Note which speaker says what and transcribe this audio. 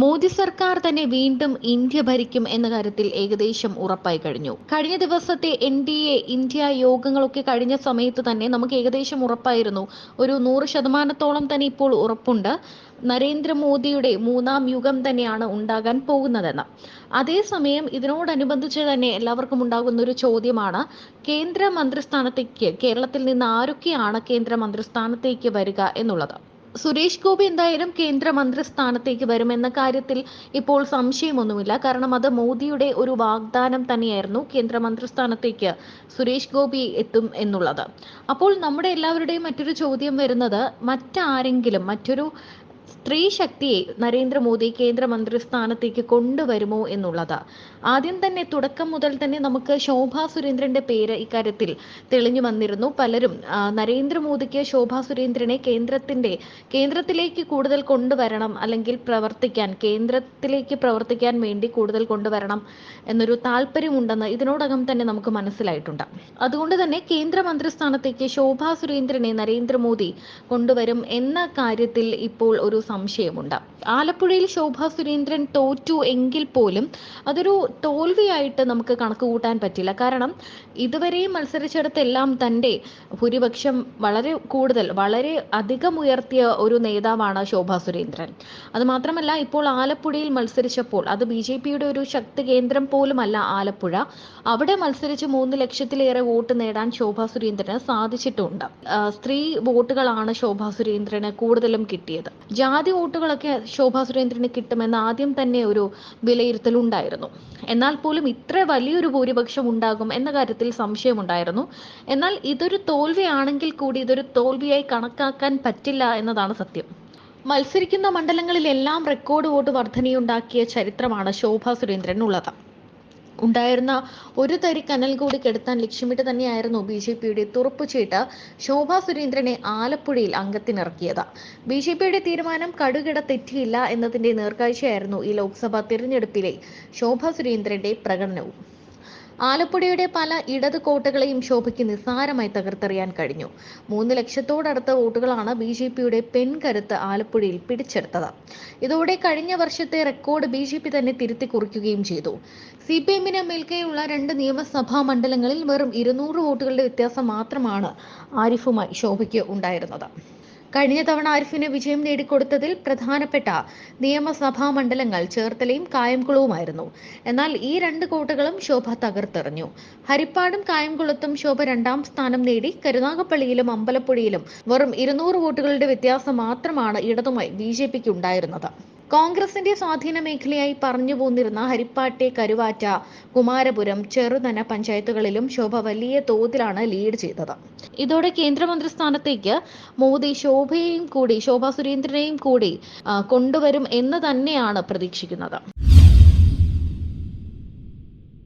Speaker 1: മോദി സർക്കാർ തന്നെ വീണ്ടും ഇന്ത്യ ഭരിക്കും എന്ന കാര്യത്തിൽ ഏകദേശം ഉറപ്പായി കഴിഞ്ഞു. കഴിഞ്ഞ ദിവസത്തെ എൻ ഡി എ ഇന്ത്യ യോഗങ്ങളൊക്കെ കഴിഞ്ഞ സമയത്ത് തന്നെ നമുക്ക് ഏകദേശം ഉറപ്പായിരുന്നു. ഒരു നൂറ് ശതമാനത്തോളം തന്നെ ഇപ്പോൾ ഉറപ്പുണ്ട്. നരേന്ദ്രമോദിയുടെ മൂന്നാം യുഗം തന്നെയാണ് ഉണ്ടാകാൻ പോകുന്നതെന്ന്. അതേസമയം ഇതിനോടനുബന്ധിച്ച് തന്നെ എല്ലാവർക്കും ഉണ്ടാകുന്ന ഒരു ചോദ്യമാണ് കേന്ദ്ര മന്ത്രിസ്ഥാനത്തേക്ക് കേരളത്തിൽ നിന്ന് ആരൊക്കെയാണ് കേന്ദ്ര മന്ത്രിസ്ഥാനത്തേക്ക് വരിക എന്നുള്ളത്? സുരേഷ് ഗോപി എന്തായാലും കേന്ദ്രമന്ത്രി സ്ഥാനത്തേക്ക് വരുമെന്ന കാര്യത്തിൽ ഇപ്പോൾ സംശയമൊന്നുമില്ല. കാരണം അത് മോദിയുടെ ഒരു വാഗ്ദാനം തന്നെയായിരുന്നു കേന്ദ്രമന്ത്രി മന്ത്രിസ്ഥാനത്തേക്ക് സുരേഷ് ഗോപി എത്തും എന്നുള്ളത്. അപ്പോൾ നമ്മുടെ എല്ലാവരുടെയും മറ്റൊരു ചോദ്യം വരുന്നത് മറ്റാരെങ്കിലും മറ്റൊരു സ്ത്രീ ശക്തിയെ നരേന്ദ്രമോദി കേന്ദ്രമന്ത്രി സ്ഥാനത്തേക്ക് കൊണ്ടുവരുമോ എന്നുള്ളത്. ആദ്യം തന്നെ തുടക്കം മുതൽ തന്നെ നമുക്ക് ശോഭാ സുരേന്ദ്രന്റെ പേര് ഇക്കാര്യത്തിൽ തെളിഞ്ഞു വന്നിരുന്നു. പലരും നരേന്ദ്രമോദിക്ക് ശോഭാ സുരേന്ദ്രനെ കേന്ദ്രത്തിന്റെ കേന്ദ്രത്തിലേക്ക് കൂടുതൽ കൊണ്ടുവരണം അല്ലെങ്കിൽ പ്രവർത്തിക്കാൻ കേന്ദ്രത്തിലേക്ക് പ്രവർത്തിക്കാൻ വേണ്ടി കൂടുതൽ കൊണ്ടുവരണം എന്നൊരു താല്പര്യമുണ്ടെന്ന് ഇതിനോടകം തന്നെ നമുക്ക് മനസ്സിലായിട്ടുണ്ട്. അതുകൊണ്ട് തന്നെ കേന്ദ്രമന്ത്രി സ്ഥാനത്തേക്ക് ശോഭാ സുരേന്ദ്രനെ നരേന്ദ്രമോദി കൊണ്ടുവരും എന്ന കാര്യത്തിൽ ഇപ്പോൾ ഒരു സംശയമുണ്ട്. ആലപ്പുഴയിൽ ശോഭ സുരേന്ദ്രൻ തോറ്റു എങ്കിൽ പോലും അതൊരു തോൽവിയായിട്ട് നമുക്ക് കണക്ക് കൂട്ടാൻ പറ്റില്ല. കാരണം ഇതുവരെയും മത്സരിച്ചിടത്തെല്ലാം തന്റെ ഭൂരിപക്ഷം വളരെ കൂടുതൽ വളരെ അധികം ഉയർത്തിയ ഒരു നേതാവാണ് ശോഭാ സുരേന്ദ്രൻ. അത് മാത്രമല്ല ഇപ്പോൾ ആലപ്പുഴയിൽ മത്സരിച്ചപ്പോൾ അത് ബി ജെ പിയുടെ ഒരു ശക്തി കേന്ദ്രം പോലുമല്ല ആലപ്പുഴ അവിടെ മത്സരിച്ച് മൂന്ന് ലക്ഷത്തിലേറെ വോട്ട് നേടാൻ ശോഭാ സുരേന്ദ്രന് സാധിച്ചിട്ടുണ്ട്. സ്ത്രീ വോട്ടുകളാണ് ശോഭാ സുരേന്ദ്രന് കൂടുതലും കിട്ടിയത്. ജാതി വോട്ടുകളൊക്കെ ശോഭാ സുരേന്ദ്രന് കിട്ടുമെന്ന് ആദ്യം തന്നെ ഒരു വിലയിരുത്തലുണ്ടായിരുന്നു. എന്നാൽ പോലും ഇത്ര വലിയൊരു ഭൂരിപക്ഷം ഉണ്ടാകും എന്ന കാര്യത്തിൽ സംശയമുണ്ടായിരുന്നു. എന്നാൽ ഇതൊരു തോൽവിയാണെങ്കിൽ കൂടി ഇതൊരു തോൽവിയായി കണക്കാക്കാൻ പറ്റില്ല എന്നതാണ് സത്യം. മത്സരിക്കുന്ന മണ്ഡലങ്ങളിലെല്ലാം റെക്കോർഡ് വോട്ട് വർധനയുണ്ടാക്കിയ ചരിത്രമാണ് ശോഭാ സുരേന്ദ്രനുള്ളത്. ഉണ്ടായിരുന്ന ഒരു തരി കനൽ കൂടി കെടുത്താൻ ലക്ഷ്യമിട്ട് തന്നെയായിരുന്നു ബി ജെ പിയുടെ തുറപ്പുചീട്ട് ശോഭാ സുരേന്ദ്രനെ ആലപ്പുഴയിൽ അംഗത്തിനിറക്കിയത്. ബി ജെ പിയുടെ തീരുമാനം കടുകിട തെറ്റിയില്ല എന്നതിന്റെ നേർക്കാഴ്ചയായിരുന്നു ഈ ലോക്സഭാ തിരഞ്ഞെടുപ്പിലെ ശോഭാ സുരേന്ദ്രന്റെ പ്രകടനവും. ആലപ്പുഴയുടെ പല ഇടത് കോട്ടകളെയും ശോഭയ്ക്ക് നിസ്സാരമായി തകർത്തെറിയാൻ കഴിഞ്ഞു. മൂന്ന് ലക്ഷത്തോടടുത്ത വോട്ടുകളാണ് ബി ജെ പിയുടെ പെൺകരുത്ത് ആലപ്പുഴയിൽ പിടിച്ചെടുത്തത്. ഇതോടെ കഴിഞ്ഞ വർഷത്തെ റെക്കോർഡ് ബി ജെ പി തന്നെ തിരുത്തി കുറിക്കുകയും ചെയ്തു. സി പി എമ്മിന് മേൽക്കെയുള്ള രണ്ട് നിയമസഭാ മണ്ഡലങ്ങളിൽ വെറും ഇരുന്നൂറ് വോട്ടുകളുടെ വ്യത്യാസം മാത്രമാണ് ആരിഫുമായി ശോഭയ്ക്ക് ഉണ്ടായിരുന്നത്. കഴിഞ്ഞ തവണ ആരിഫിന് വിജയം നേടിക്കൊടുത്തതിൽ പ്രധാനപ്പെട്ട നിയമസഭാ മണ്ഡലങ്ങൾ ചേർത്തലയും കായംകുളവുമായിരുന്നു. എന്നാൽ ഈ രണ്ട് കോട്ടകളും ശോഭ തകർത്തെറിഞ്ഞു. ഹരിപ്പാടും കായംകുളത്തും ശോഭ രണ്ടാം സ്ഥാനം നേടി കരുനാഗപ്പള്ളിയിലും അമ്പലപ്പുഴയിലും വെറും ഇരുന്നൂറ് വോട്ടുകളുടെ വ്യത്യാസം മാത്രമാണ് ഇടതുമായി ബി ജെ പിക്ക് ഉണ്ടായിരുന്നത്. കോൺഗ്രസിന്റെ സ്വാധീന മേഖലയായി പറഞ്ഞു പോന്നിരുന്ന ഹരിപ്പാട്ടെ കരുവാറ്റ കുമാരപുരം ചെറുതന പഞ്ചായത്തുകളിലും ശോഭ വലിയ തോതിലാണ് ലീഡ് ചെയ്തത്. ഇതോടെ കേന്ദ്രമന്ത്രി സ്ഥാനത്തേക്ക് മോദി ശോഭയെയും കൂടി ശോഭാ സുരേന്ദ്രനെയും കൂടി കൊണ്ടുവരും എന്ന് തന്നെയാണ് പ്രതീക്ഷിക്കുന്നത്.